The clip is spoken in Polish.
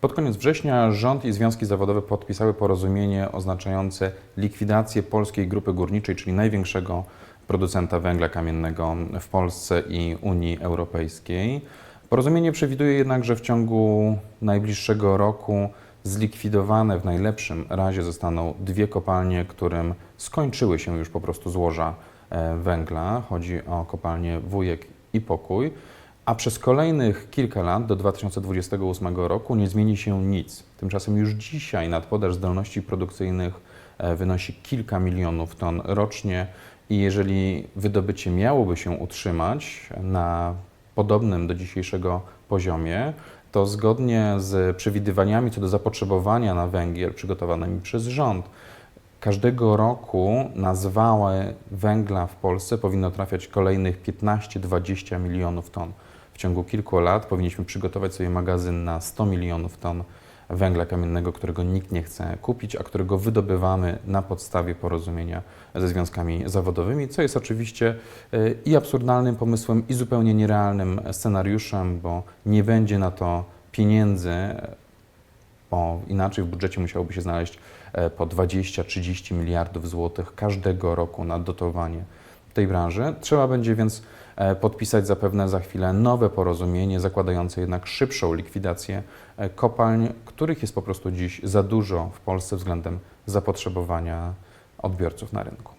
Pod koniec września rząd i związki zawodowe podpisały porozumienie oznaczające likwidację Polskiej Grupy Górniczej, czyli największego producenta węgla kamiennego w Polsce i Unii Europejskiej. Porozumienie przewiduje jednak, że w ciągu najbliższego roku zlikwidowane w najlepszym razie zostaną dwie kopalnie, którym skończyły się już po prostu złoża e, węgla. Chodzi o kopalnie Wujek i Pokój. A przez kolejnych kilka lat, do 2028 roku, nie zmieni się nic. Tymczasem już dzisiaj nadpodaż zdolności produkcyjnych e, wynosi kilka milionów ton rocznie i jeżeli wydobycie miałoby się utrzymać na podobnym do dzisiejszego poziomie, to zgodnie z przewidywaniami co do zapotrzebowania na węgiel przygotowanymi przez rząd, każdego roku na zwały węgla w Polsce powinno trafiać kolejnych 15-20 milionów ton. W ciągu kilku lat powinniśmy przygotować sobie magazyn na 100 milionów ton węgla kamiennego, którego nikt nie chce kupić, a którego wydobywamy na podstawie porozumienia ze związkami zawodowymi, co jest oczywiście y, i absurdalnym pomysłem, i zupełnie nierealnym scenariuszem, bo nie będzie na to pieniędzy, bo inaczej w budżecie musiałoby się znaleźć e, po 20-30 miliardów złotych każdego roku na dotowanie tej branży. Trzeba będzie więc e, podpisać zapewne za chwilę nowe porozumienie, zakładające jednak szybszą likwidację e, kopalń, których jest po prostu dziś za dużo w Polsce względem zapotrzebowania odbiorców na rynku.